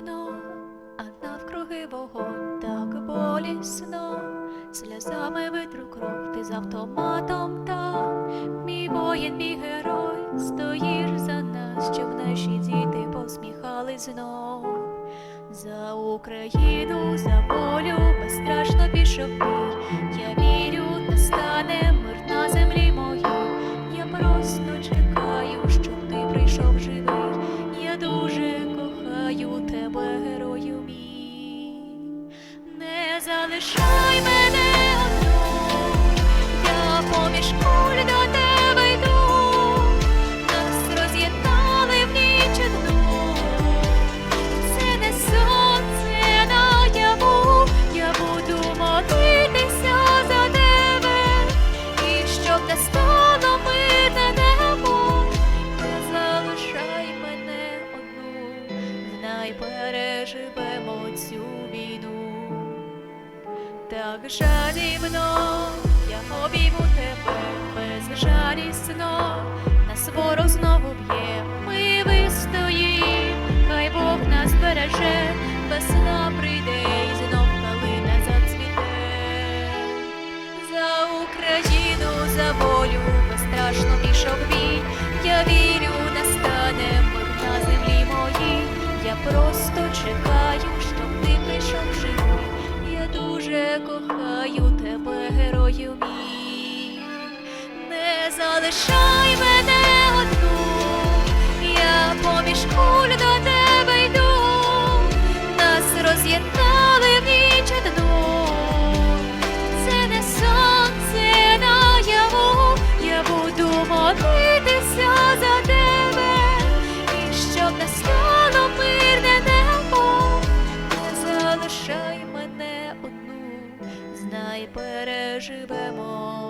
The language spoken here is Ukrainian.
вино, а навкруги вогонь так болісно, сльозами витру кров, ти з автоматом там, мій воїн, мій герой, стоїш за нас, щоб наші діти посміхались знов. За Україну, за волю, безстрашно пішов. Я вірю, настане Так жадібно. Я обійму тебе безжалісно, нас ворог знову б'є, ми вистоїм, хай Бог нас береже, весна прийде і знов калина зацвіте. За Україну, за волю, безстрашно пішов бій, я вірю, настане мир на землі моїй, я просто чекаю, щоб ти прийшов живий. Дуже кохаю тебе, герою мій. Не залишай переживемо